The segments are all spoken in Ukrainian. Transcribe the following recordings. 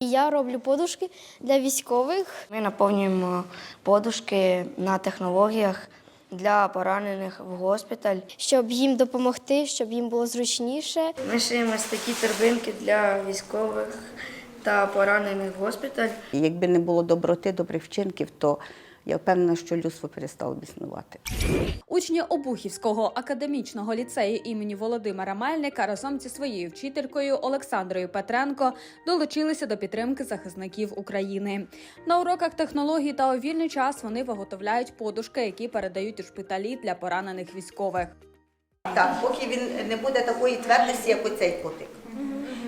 І Я роблю подушки для військових. Ми наповнюємо подушки на технологіях для поранених в госпіталь. щоб їм допомогти, щоб їм було зручніше. Ми шиємо такі торбинки для військових та поранених в госпіталь. Якби не було доброти, добрих вчинків, то я впевнена, що людство перестало б існувати. Учні Обухівського академічного ліцею імені Володимира Мельника разом зі своєю вчителькою Олександрою Петренко долучилися до підтримки захисників України. На уроках технологій та у вільний час вони виготовляють подушки, які передають у шпиталі для поранених військових. Так, поки він не буде такої твердості, як оцей котик.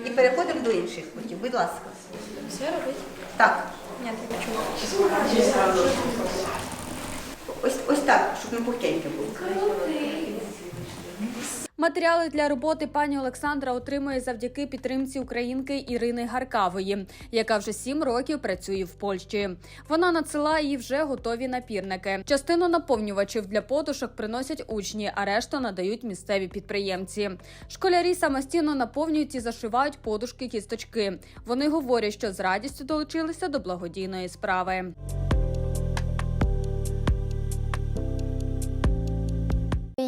І переходимо до інших котів. Будь ласка. Все робити? Так. Ні, не Ось, ось так, щоб не пухтеньке було. Матеріали для роботи пані Олександра отримує завдяки підтримці українки Ірини Гаркавої, яка вже сім років працює в Польщі. Вона надсилає їй вже готові напірники. Частину наповнювачів для подушок приносять учні, а решту надають місцеві підприємці. Школярі самостійно наповнюють і зашивають подушки кісточки. Вони говорять, що з радістю долучилися до благодійної справи.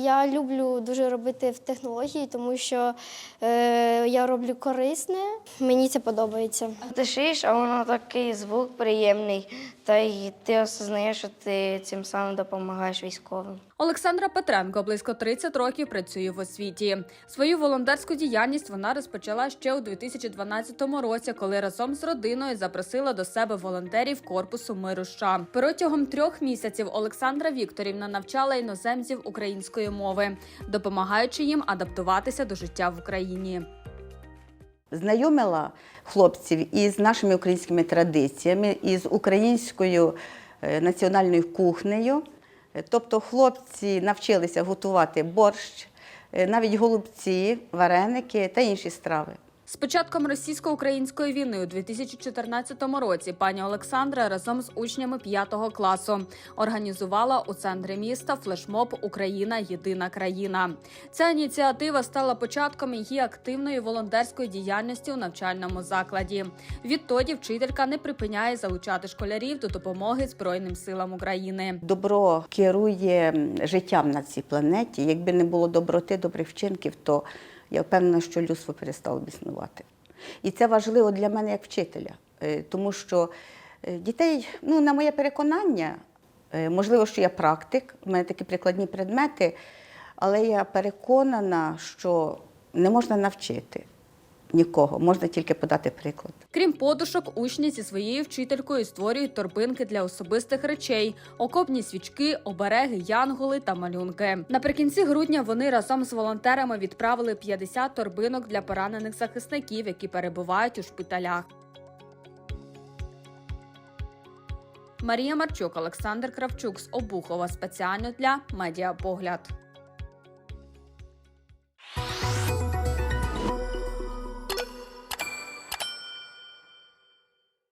Я люблю дуже робити в технології, тому що е, я роблю корисне. Мені це подобається. Ти шиєш, а воно такий звук приємний, та й ти осознаєш, що ти цим самим допомагаєш військовим. Олександра Петренко близько 30 років працює в освіті. Свою волонтерську діяльність вона розпочала ще у 2012 році, коли разом з родиною запросила до себе волонтерів корпусу миру США. Протягом трьох місяців Олександра Вікторівна навчала іноземців української мови, допомагаючи їм адаптуватися до життя в Україні. Знайомила хлопців із нашими українськими традиціями, із українською е, національною кухнею. Тобто хлопці навчилися готувати борщ, е, навіть голубці, вареники та інші страви. З початком російсько-української війни у 2014 році пані Олександра разом з учнями 5 класу організувала у центрі міста флешмоб Україна єдина країна. Ця ініціатива стала початком її активної волонтерської діяльності у навчальному закладі. Відтоді вчителька не припиняє залучати школярів до допомоги Збройним силам України. Добро керує життям на цій планеті. Якби не було доброти, добрих вчинків, то я впевнена, що людство перестало б існувати. І це важливо для мене як вчителя, е, тому що е, дітей, ну, на моє переконання, е, можливо, що я практик, в мене такі прикладні предмети, але я переконана, що не можна навчити нікого, можна тільки подати приклад. Крім подушок, учні зі своєю вчителькою створюють торбинки для особистих речей, окопні свічки, обереги, янголи та малюнки. Наприкінці грудня вони разом з волонтерами відправили 50 торбинок для поранених захисників, які перебувають у шпиталях. Марія Марчук, Олександр Кравчук з Обухова спеціально для Медіапогляд.